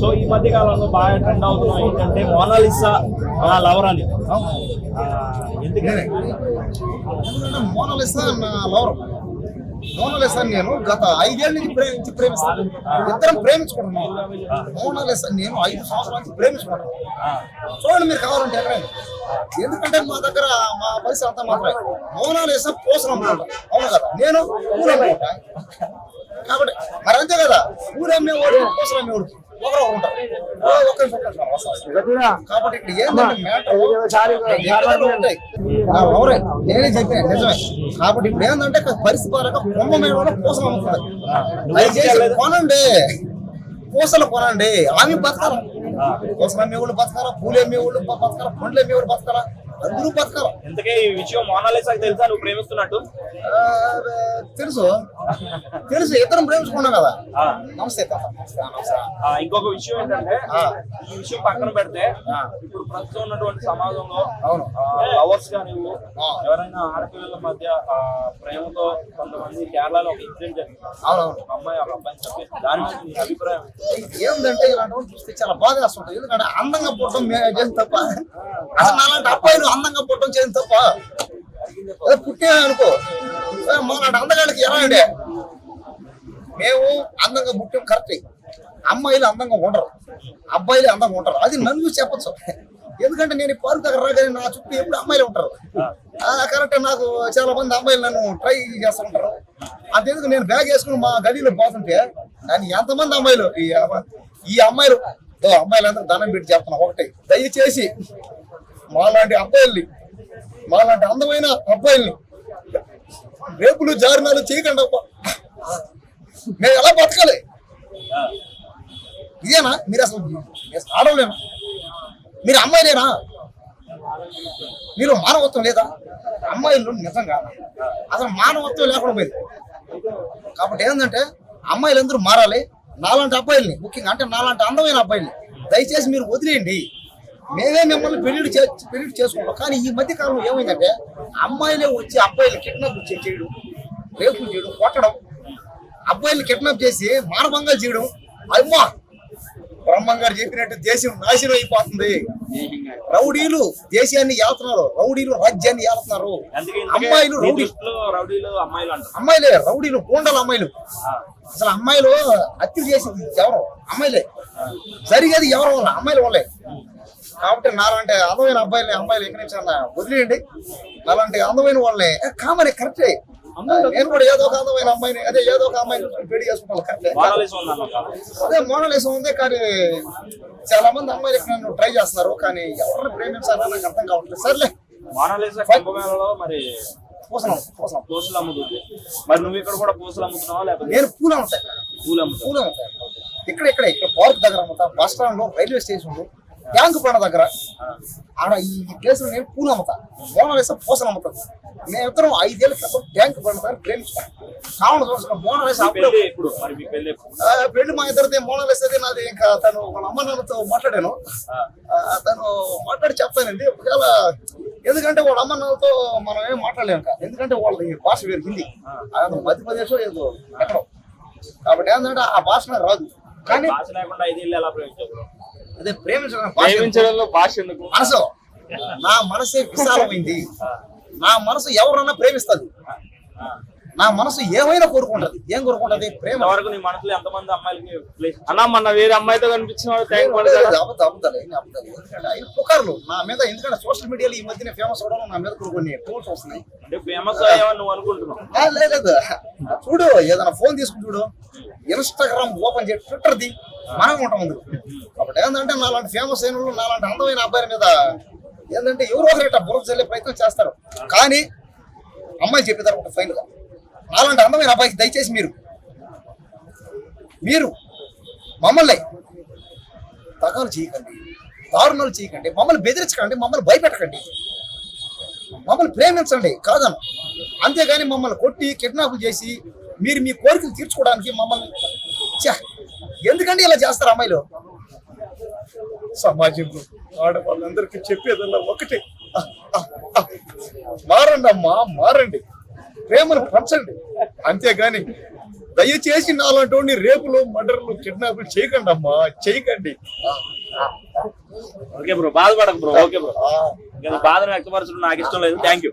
So ఈ మధ్య కాలంలో బాగా ట్రెండ్ అవుతున్నాం ఏంటంటే మోనాలిసా నా లవర్ అని. ఆ, ఎందుకని? నా లవర్ మోనాలిసా నేను గత ఐదేళ్ళ నుంచి ప్రేమించి ప్రేమిస్తాను. ఇద్దరం ప్రేమించుకుంటున్నాం. మోనాలిసా నేను ఐదు సంవత్సరాల నుంచి ప్రేమించుకుంటున్నాను చూడండి మీరు కావాలంటే ఎక్కడైనా ఎందుకంటే మా దగ్గర మా పరిస్థితి అంతా మాత్రమే మోనాలిసా పూసలు అమ్ముకుంటా అవును కదా? నేను కాబట్టి మరి అంతే కదా? పూలు ఓడి పూసలు అమ్మేవాడు ఒకరు ఉంటారు. ఒక్క. కాబట్టి ఇక్కడ ఏంటంటే మ్యాటర్ ఉంటాయి. నా ఎవరే నేనే చెప్పాను నిజమే. కాబట్టి ఇప్పుడు ఏంటంటే పరిస్థితి పరంగా కొమ్మ మీద పూసలు అమ్ముతుంది దయచేసి కొనండి. పూసలు కొనండి. ఆమె బతకాల పూసలు అమ్మేవాళ్ళు బతకాల పూలు అమ్మేవాళ్ళు బ- బతకాల పండ్లు అమ్మేవాళ్ళు బతకాల అందరూ బతకాల ఇంతకీ ఈ విషయం మోనాలిసాకి తెలుసా? నువ్వు ప్రేమిస్తున్నట్టు. తెలుసు. తెలుసు ఇద్దరం ప్రేమించుకున్నాం కదా. నమస్తే ఇంకొక విషయం ఏంటంటే ఆ. ఈ విషయం పక్కన పెడితే ఇప్పుడు ప్రస్తుతం ఉన్నటువంటి సమాజంలో అవును. లవర్స్ ఆ. ఎవరైనా ఆడపిల్లల మధ్య ఆ, ప్రేమతో కొంతమంది కేరళలో ఒక ఇన్సిడెంట్ జరిగింది అవునవును అమ్మాయి ఒక అబ్బాయిని చెప్పేసి దాని మీద నీ అభిప్రాయం ఏంటి? ఏంటంటే ఇలాంటి చూస్తే చాలా బాధ వేస్తుంటాయి ఎందుకంటే అందంగా పుట్టడం మే- చేసిన తప్ప అసలు నాలాంటి అబ్బాయిలు అందంగా పుట్టడం చేసిన తప్ప పుట్టే అనుకో ఏ, అందగాళ్ళకి ఎలా అండి మేము అందంగా పుట్టాం కరెక్ట్. అమ్మాయిలు అందంగా ఉండరు. అబ్బాయిలు అందంగా ఉంటారు అది నన్ను చూసి చెప్పచ్చు. ఎందుకంటే నేను ఈ పార్క్ దగ్గర రాగానే నా చుట్టూ ఎప్పుడు అమ్మాయిలు ఉంటారు. కరెక్ట్ నాకు చాలా మంది అమ్మాయిలు నన్ను ట్రై చేస్తూ ఉంటారు. అంతేందుకు నేను బ్యాగ్ వేసుకుని మా గదిలో పోతుంటే నన్ను ఎంతమంది అమ్మాయిలు ఈ ఈ అమ్మాయిలు అమ్మాయిలు అమ్మాయిలందరూ దండం పెట్టి చెప్తున్నా ఒకటి. దయచేసి మాలాంటి అబ్బాయిల్ని మాలాంటి అందమైన అబ్బాయిల్ని రేపులు జారినాలు చేయకండి అబ్బా మేము ఎలా బతకాలి? ఇదేనా? మీరు అసలు మీరు అమ్మాయి మీరు అమ్మాయిలేనా? మీరు మానవత్వం లేదా? అమ్మాయిలు నిజంగా అసలు మానవత్వం లేకుండా పోయింది. కాబట్టి ఏంటంటే అమ్మాయిలందరూ మారాలి. నాలాంటి అబ్బాయిల్ని ముఖ్యంగా అంటే నాలాంటి అందమైన అబ్బాయిల్ని దయచేసి మీరు వదిలేయండి. మేమే మిమ్మల్ని పెళ్ళి పెళ్ళి చేసుకుంటాం. కానీ ఈ మధ్య కాలంలో ఏమైందంటే అమ్మాయిలే వచ్చి అబ్బాయిలు కిడ్నాప్ చేయడం రేపులు చేయడం కొట్టడం అబ్బాయిల్ని కిడ్నాప్ చేసి మానభంగాలు చేయడం అమ్మా! బ్రహ్మం గారు చెప్పినట్టు దేశం నాశనం అయిపోతుంది. రౌడీలు దేశాన్ని ఏలుతున్నారు రౌడీలు రాజ్యాన్ని ఏలుతున్నారు. అమ్మాయిలు రౌడీలు అమ్మాయిలు రౌడీలు గూండలు అమ్మాయిలు. అసలు అమ్మాయిలు హత్యలు చేసింది ఎవరు? అమ్మాయిలే. జరిగేది ఎవరు వల్ల అమ్మాయిల వల్లే కాబట్టి నాలాంటి అందమైన అబ్బాయిని అమ్మాయిలు ఎక్కడి నుంచి అన్నా వదిలేయండి. నాలాంటి అందమైన వాళ్ళని కామని కరెక్టే నేను కూడా ఏదో ఒక అందమైన అమ్మాయిని అదే ఏదో ఒక అమ్మాయిని పెళ్ళి చేసుకుంటాను కరెక్టే అదే మోనలేసం ఉంది కానీ చాలా మంది అమ్మాయిలు ఇక్కడ నన్ను ట్రై చేస్తున్నారు కానీ ఎవరిని ప్రేమించాలని నాకు అర్థం కావట్లేదు. సర్లే. మరి పూసలం పూసలం. పూసలు అమ్ముతుంది. మరి నువ్వు ఇక్కడ కూడా పూసలు అమ్ముతున్నావా లేకపోతే నేను పూలు అమ్ముతాను. పూలు అమ్ముతావు? పూలు అమ్ముతాను. ఇక్కడ ఇక్కడ ఇక్కడ పార్క్ దగ్గర అమ్ముతా బస్ స్టాండ్లో రైల్వే స్టేషన్లో ట్యాంక్ పండ దగ్గర ఆడ ఈ ప్లేస్లో నేను పూలు అమ్ముతా మోనలేస పూసలు అమ్ముతాను మేమిద్దరం ఐదేళ్ళ క్రితం ట్యాంక్ పండ దగ్గర ప్రేమించుకున్నాం కావున చూసిన అప్పుడు పెళ్ళి మీ ఇద్దరిది మోనలేసేది నాది ఇంకా తను వాళ్ళ అమ్మ నాన్నతో మాట్లాడాను తను మాట్లాడి చెప్తానండి ఒకవేళ ఎందుకంటే వాళ్ళ అమ్మ నాన్నతో మనం ఏం మాట్లాడలేము ఇంకా ఎందుకంటే వాళ్ళ భాష వేరు హిందీ. అది మధ్యప్రదేశ్ ఏదో ఎక్కడో. కాబట్టి ఏంటంటే ఆ భాష రాదు. కానీ భాష లేకుండా ఎలా అదే ప్రేమించడం ప్రేమించడంలో భాష ఎందుకు? మనసు. నా మనసే విశాలమైంది. నా మనసు ఎవరన్నా ప్రేమిస్తుంది? నా మనసు ఏమైనా కోరుకుంటది? ఏం కోరుకుంటది? ప్రేమ. ఇంతవరకు నీ మనసులో ఎంతమంది అమ్మాయిలకి అన్నా మొన్న వేరే అమ్మాయితో కనిపించిన ఆయన పుకార్లు. నా మీద ఎందుకంటే సోషల్ మీడియాలో ఈ మధ్యన ఫేమస్ అవడం నా మీద కొన్ని ట్రోల్స్ వస్తున్నాయి. అంటే ఫేమస్ నువ్వు అనుకుంటున్నావు. లేదు. చూడు ఏదైనా ఫోన్ తీసుకుని చూడు. ఇన్స్టాగ్రామ్ ఓపెన్ చేసి ట్విట్టర్ ది. మనం ఉంటాం ముందు కాబట్టి ఏంటంటే నాలాంటి ఫేమస్ అయిన వాళ్ళు నాలాంటి అందమైన అబ్బాయిల మీద ఏంటంటే ఎవరో ఒకరిట బురద చల్లే ప్రయత్నం చేస్తారు. కానీ అమ్మాయి చెప్పేదారు ఒక ఫైన్గా నాలాంటి అందమైన అబ్బాయికి దయచేసి మీరు మీరు మమ్మల్ని తగాలు చేయకండి దారుణాలు చేయకండి మమ్మల్ని బెదిరించకండి మమ్మల్ని భయపెట్టకండి మమ్మల్ని ప్రేమించండి కాదను అంతేగాని మమ్మల్ని కొట్టి కిడ్నాప్ చేసి మీరు మీ కోరికలు తీర్చుకోవడానికి మమ్మల్ని ఛ! ఎందుకండి ఇలా చేస్తారు అమ్మాయిలు? సమాజంలో ఆడవాళ్ళందరికీ చెప్పేదల్లా ఒకటే. మారండి అమ్మా మారండి. ప్రేమను పంచండి. అంతేగాని దయచేసి నాలంటి రేపులు మర్డర్లు కిడ్నాప్లు చేయకండి అమ్మా చేయకండి. ఓకే బ్రో బాధపడకు బ్రో ఓకే బ్రో. బాధను వ్యక్తపరచడం నాకు ఇష్టం లేదు. Thank you